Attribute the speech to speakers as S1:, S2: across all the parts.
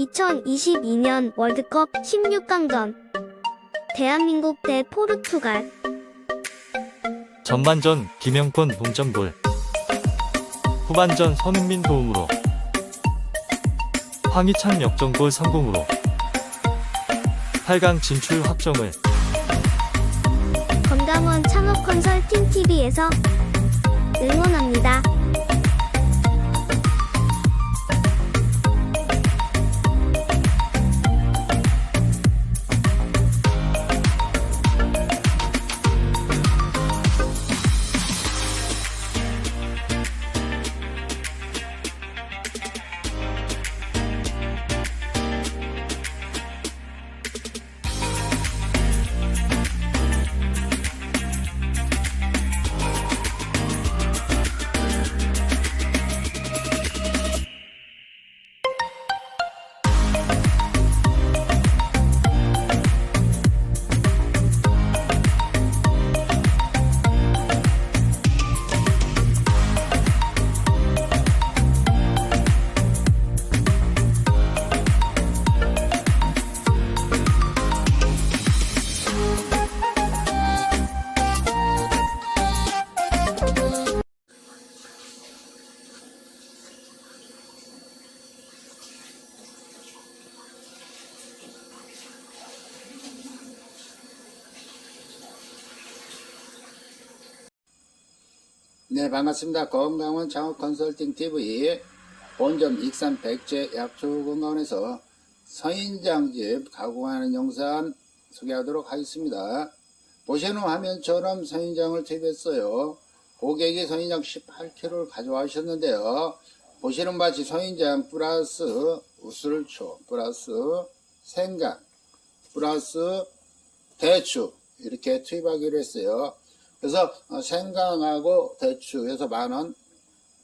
S1: 2022년 월드컵 16강전. 대한민국 대 포르투갈.
S2: 전반전 김영권 동점골. 후반전 손흥민 도움으로. 황희찬 역전골 성공으로. 8강 진출 확정을.
S1: 건강원 창업 컨설팅 TV에서 응원합니다.
S3: 네, 반갑습니다. 건강원 창업 컨설팅 TV 본점 익산 백제 약초 건강원에서 서인장집 가공하는 영상 소개하도록 하겠습니다. 보시는 화면처럼 서인장을 투입했어요. 고객이 서인장 18kg를 가져와셨는데요. 보시는 바치 서인장 플러스 우슬초 플러스 생강 플러스 대추 이렇게 투입하기로 했어요. 그래서 어, 생강하고 대추 해서 만 원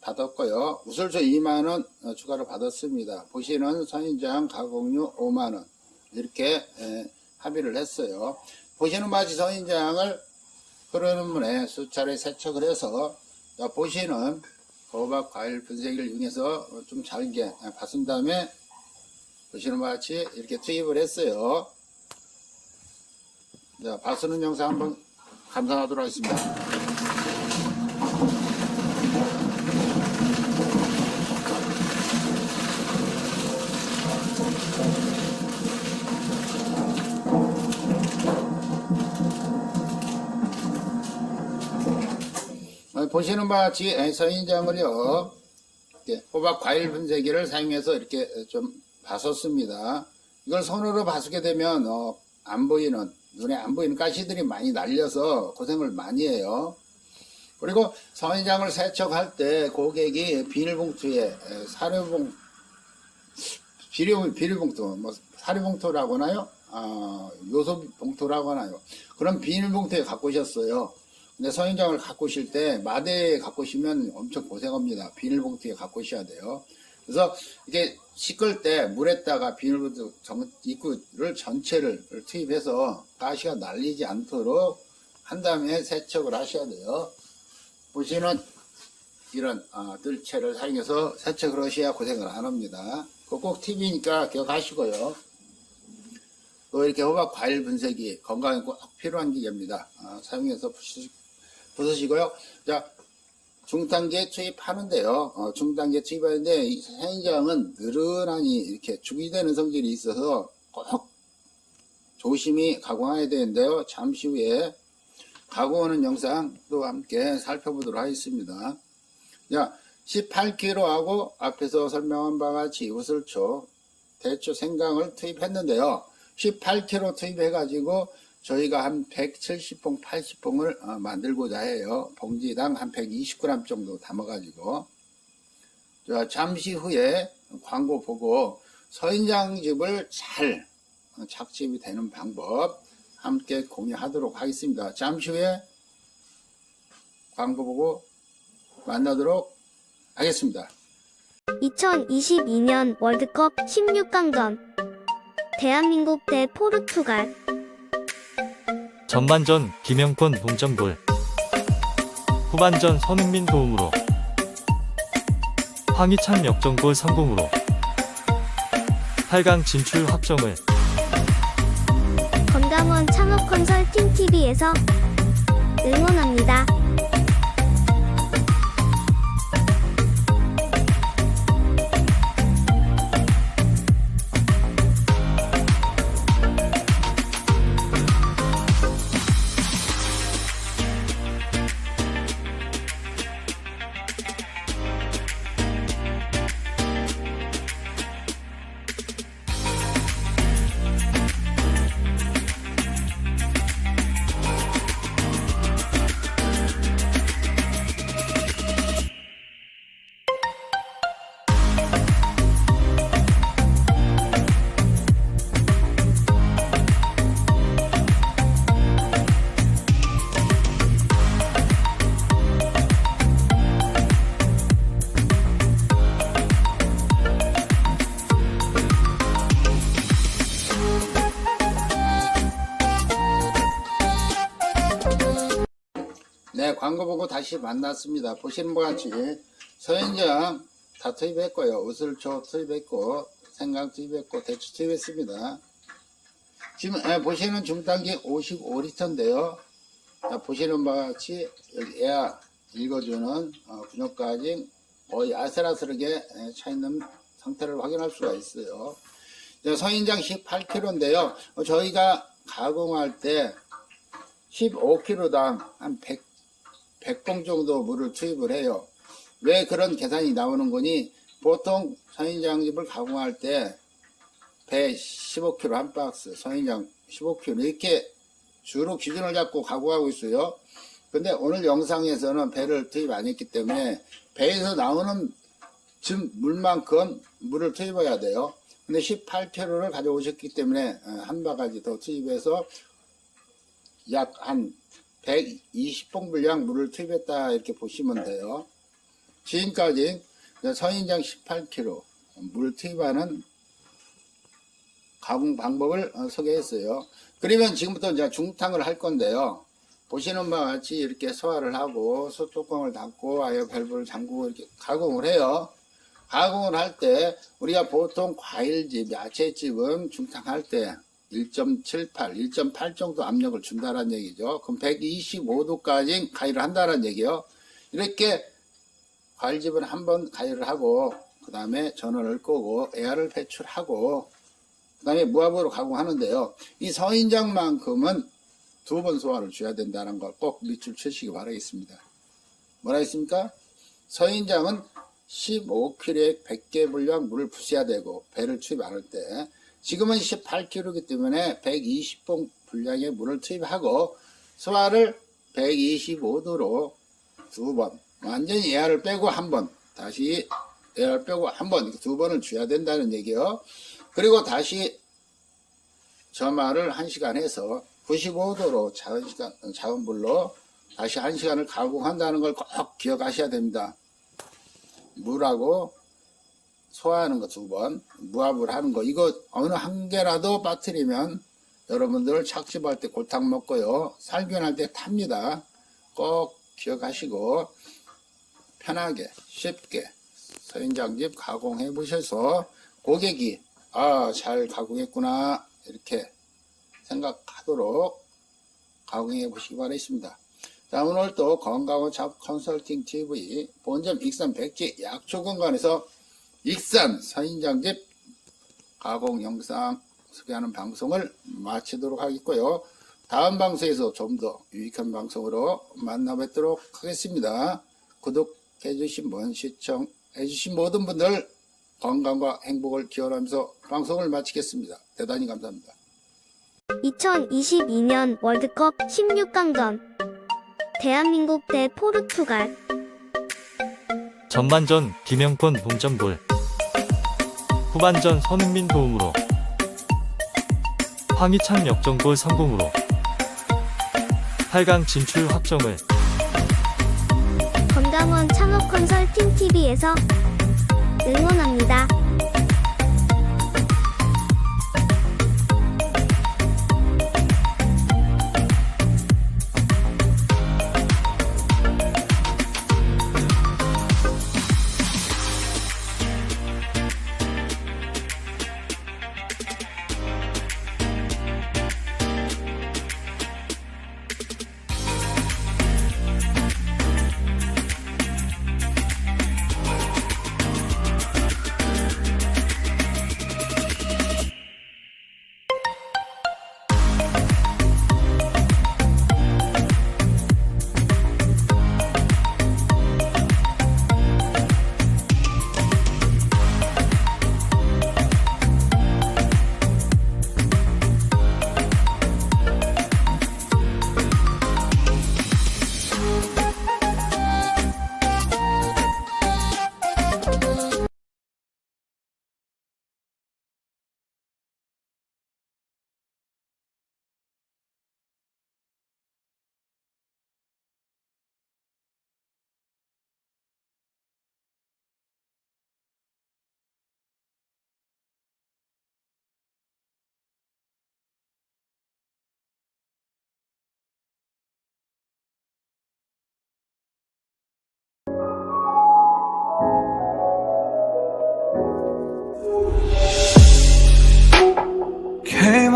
S3: 받았고요. 우슬초 2만원 어, 추가로 받았습니다. 보시는 선인장 가공류 5만원 이렇게 에, 합의를 했어요. 보시는 바지 선인장을 흐르는 물에 수차례 세척을 해서 자, 보시는 호박 과일 분쇄기를 이용해서 어, 좀 잘게 바순 다음에 보시는 바같이 이렇게 투입을 했어요. 자, 바수는 영상 한번 감상하도록 하겠습니다. 어, 보시는 바와 같이 에, 서인장을요 이렇게 호박 과일 분쇄기를 사용해서 이렇게 좀 바섰습니다. 이걸 손으로 바수게 되면 어, 안 보이는 눈에 안 보이는 가시들이 많이 날려서 고생을 많이 해요. 그리고 서인장을 세척할 때 고객이 비닐봉투에 에, 사료봉 비료 비닐봉투 뭐 사료봉투라고 하나요? 아, 요소봉투라고 하나요? 그런 비닐봉투에 갖고 오셨어요. 근데 서인장을 갖고 오실 때 마대에 갖고 오시면 엄청 고생합니다. 비닐봉투에 갖고 오셔야 돼요. 그래서 이게 씻을 때 물에다가 정- 입구를 전체를 투입해서 가시가 날리지 않도록 한 다음에 세척을 하셔야 돼요. 보시는 이런 아, 뜰채를 사용해서 세척을 하셔야 고생을 안 합니다. 꼭 팁이니까 기억하시고요. 또 이렇게 호박 과일 분쇄기 건강에 꼭 필요한 기계입니다. 아, 사용해서 부수시고요. 자, 중단계 투입하는데요. 어, 중단계 투입하는데 이 사인장은 느른하니 이렇게 죽이되는 성질이 있어서 꼭 조심히 가공해야 되는데요. 잠시 후에 가공하는 영상도 함께 살펴보도록 하겠습니다. 자, 18kg하고 앞에서 설명한 바와 같이 우슬초, 대추, 생강을 투입했는데요. 18kg 투입해가지고 저희가 한 170봉, 80봉을 어, 만들고자 해요. 봉지당 한 120g 정도 담아가지고. 자, 잠시 후에 광고 보고 서인장즙을 잘 어, 착즙이 되는 방법 함께 공유하도록 하겠습니다. 잠시 후에 광고 보고 만나도록 하겠습니다.
S1: 2022년 월드컵 16강전 대한민국 대 포르투갈
S2: 전반전 김영권 동점골. 후반전 손흥민 도움으로. 황희찬 역전골 성공으로. 8강 진출 확정을.
S1: 건강원 창업 컨설팅 TV에서 응원합니다.
S3: 네, 광고 보고 다시 만났습니다. 보시는 것 같이 서현장 다 투입했고요. 우슬초 투입했고 생강 투입했고 대추 투입했습니다. 지금 예, 보시는 중단기 55리터인데요. 보시는 바와 같이 여기 애야 읽어주는 어, 분효까지 거의 아슬아슬하게 예, 차 있는 상태를 확인할 수가 있어요. 자, 서인장 18kg인데요. 저희가 가공할 때 15kg당 한 100, 100봉 정도 물을 투입을 해요. 왜 그런 계산이 나오는 거니? 보통 선인장즙을 가공할 때 배 15kg 한 박스, 선인장 15kg 이렇게 주로 기준을 잡고 가공하고 있어요. 근데 오늘 영상에서는 배를 투입 안 했기 때문에 배에서 나오는 즙 물만큼 물을 투입해야 돼요. 근데 18kg를 가져오셨기 때문에 어, 한 바가지 더 투입해서 약 한 120봉 분량 물을 투입했다 이렇게 보시면 돼요. 지금까지 서인장 18kg 물 투입하는 가공 방법을 어, 소개했어요. 그러면 지금부터 이제 중탕을 할 건데요. 보시는 바와 같이 이렇게 소화를 하고 소뚜껑을 닫고 아예 밸브를 잠그고 이렇게 가공을 해요. 가공을 할 때 우리가 보통 과일즙, 야채즙은 중탕할 때 1.78, 1.8 정도 압력을 준다는 얘기죠. 그럼 125도까지 가열을 한다는 얘기요. 이렇게 과일즙은 한 번 가열을 하고 그 다음에 전원을 끄고 에어를 배출하고 그 다음에 무압으로 가공하는데요. 이 서인장만큼은 두 번 소화를 줘야 된다는 걸 꼭 밑줄 치시기 바라겠습니다. 뭐라 했습니까? 서인장은 15kg에 100개 분량 물을 부셔야 되고 배를 투입 안할때 지금은 18kg이기 때문에 120봉 분량의 물을 투입하고 소화를 125도로 두 번 완전히 에어를 빼고 한 번 다시 에어를 빼고 한 번 두 번을 줘야 된다는 얘기요. 그리고 다시 점화를 1시간 해서 95도로 자은 시간 자은 불로 다시 1시간을 가공한다는 걸 꼭 기억하셔야 됩니다. 물하고 소화하는 거 두 번, 무압을 하는 거, 이거 어느 한 개라도 빠뜨리면 여러분들 착즙할 때 골탕 먹고요. 살균할 때 탑니다. 꼭 기억하시고 편하게 쉽게 서인장집 가공해 보셔서 고객이 아, 잘 가공했구나 이렇게 생각하도록 가공해 보시기 바라겠습니다. 자, 오늘 또 건강원 잡 컨설팅 TV 본점 익산 백지 약초 건강에서 익산 서인장집 가공 영상 소개하는 방송을 마치도록 하겠고요. 다음 방송에서 좀 더 유익한 방송으로 만나 뵙도록 하겠습니다. 구독해 주신 분, 시청해 주신 모든 분들 건강과 행복을 기원하면서 방송을 마치겠습니다. 대단히 감사합니다.
S1: 2022년 월드컵 16강전 대한민국 대 포르투갈
S2: 전반전 김영권 동점골 후반전 손흥민 도움으로 황희찬 역전골 성공으로 8강 진출 확정을
S1: 건강원 창업 컨설팅 TV에서 응원합니다.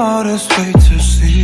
S4: hardest way to see.